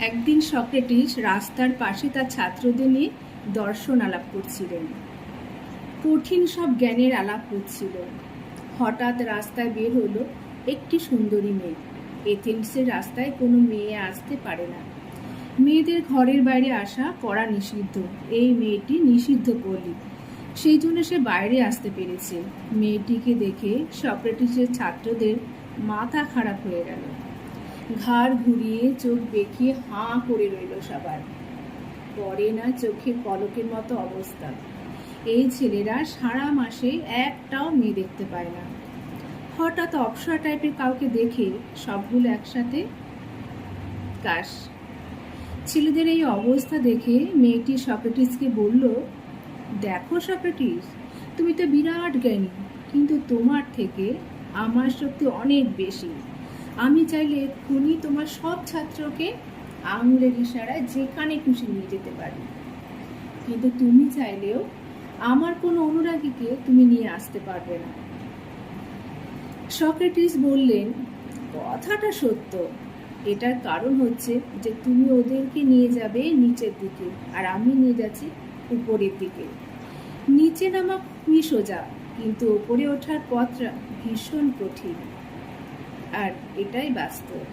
একদিন সক্রেটিস রাস্তার পাশে তার ছাত্রদের নিয়ে দর্শন আলাপ করছিলেন। কঠিন সব জ্ঞানের আলাপ হচ্ছিল। হঠাৎ রাস্তায় বের হলো একটি সুন্দরী মেয়ে। এথেন্সের রাস্তায় কোনো মেয়ে আসতে পারে না। মেয়েদের ঘরের বাইরে আসা করা নিষিদ্ধ। এই মেয়েটি নিষিদ্ধ পল্লী। সেই জন্য সে বাইরে আসতে পেরেছে। মেয়েটিকে দেখে সক্রেটিসের ছাত্রদের মাথা খারাপ হয়ে গেল। ঘাড় ঘুরিয়ে চোখ বেঁকিয়ে হাঁ করে রইল সবার। পরে না চোখের পলকের মতো অবস্থা। এই ছেলেরা সারা মাসে একটাও মেয়ে দেখতে পায় না। হঠাৎ অপসরা টাইপের কাউকে দেখে সবগুলো একসাথে কাশ। ছেলেদের এই অবস্থা দেখে মেয়েটি সক্রেটিসকে বলল, দেখো সক্রেটিস, তুমি তো বিরাট জ্ঞানী, কিন্তু তোমার থেকে আমার শক্তি অনেক বেশি। আমি চাইলে এক্ষুনি তোমার সব ছাত্রকে আঙুলের ইশারায় যেখানে খুশি নিয়ে যেতে পারি। কিন্তু তুমি চাইলেও আমার কোনো অনুরাগীকে তুমি নিয়ে আসতে পারবে না। সক্রেটিস বললেন, কথাটা সত্য। এটার কারণ হচ্ছে যে তুমি ওদেরকে নিয়ে যাবে নিচের দিকে আর আমি নিয়ে যাচ্ছি উপরের দিকে। নিচে নামা খুবই সোজা, কিন্তু ওপরে ওঠার পথটা ভীষণ কঠিন। আর এটাই বাস্তব।